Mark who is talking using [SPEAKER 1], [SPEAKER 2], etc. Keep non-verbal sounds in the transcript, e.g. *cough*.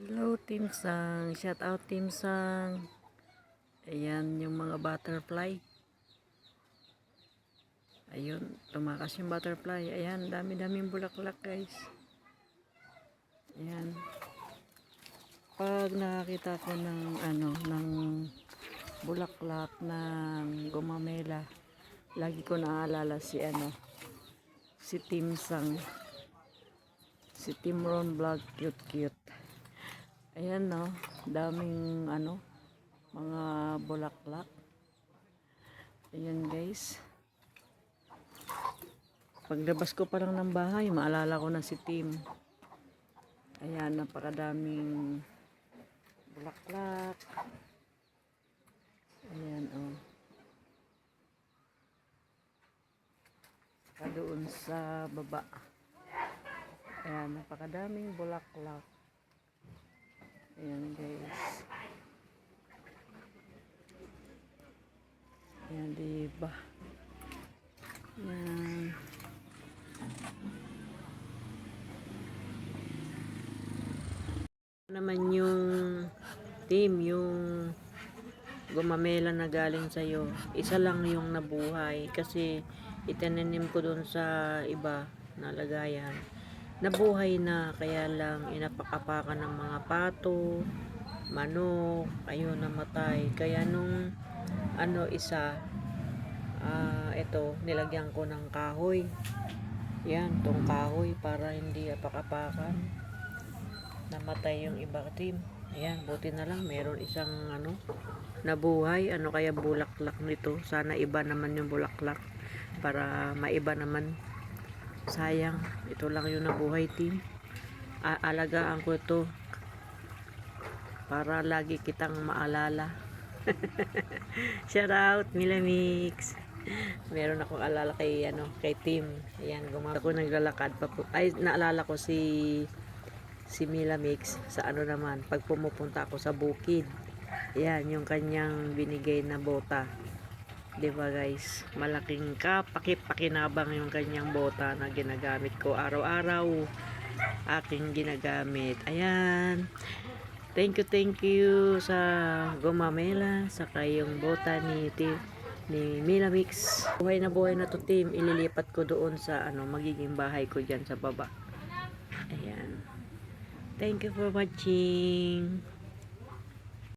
[SPEAKER 1] Hello, Team Sang. Shout out, Team Sang. Ayan, yung mga butterfly. Ayun, tumakas yung butterfly. Ayan, dami-daming bulaklak, guys. Ayan. Pag nakakita ko ng, ano, ng bulaklak ng gumamela, lagi ko naaalala si, ano, si Team Sang. Si Team Ron Vlog, cute, cute. Ayan no, daming ano, mga bulaklak. Ayan guys. Paglabas ko pa lang ng bahay, maalala ko na si Tim. Ayan, napakadaming bulaklak. Ayan oh. Pa doon sa baba. Ayan, napakadaming bulaklak. Ayan guys. Ayan, diba? Ayan. naman yung team, yung gumamela na galing sa'yo. Isa lang yung nabuhay kasi itinanim ko dun sa iba na lagayan. Nabuhay na kaya lang inapakapakan ng mga pato, manok, ayun namatay. Kaya nung ano isa, ah ito, nilagyan ko ng kahoy. Yan, tong kahoy para hindi apakapakan namatay yung iba team. Ayan, buti na lang meron isang ano nabuhay. Ano kaya bulaklak nito? Sana iba naman yung bulaklak para maiba naman. Sayang, ito lang yung nabuhay team. Aalagaan ko ito para lagi kitang maalala. *laughs* Shout out, Milamix. Meron akong alala kay ano, kay Tim. Ayan, gumagawa ako naglalakad pa po. Ay, naalala ko si si Mila Mix sa ano naman pag pumupunta ako sa bukid yan yung kanyang binigay na bota 'di ba guys? Malaking kapakip-pakinabang yung kanyang bota na ginagamit ko araw-araw. Aking ginagamit. Ayan. Thank you thank you sa gumamela sa kayong bota ni Tim ni Mila Mix. Buhay na buhay na to team ililipat ko doon sa ano magiging bahay ko dyan sa baba. Ayan. Thank you for watching.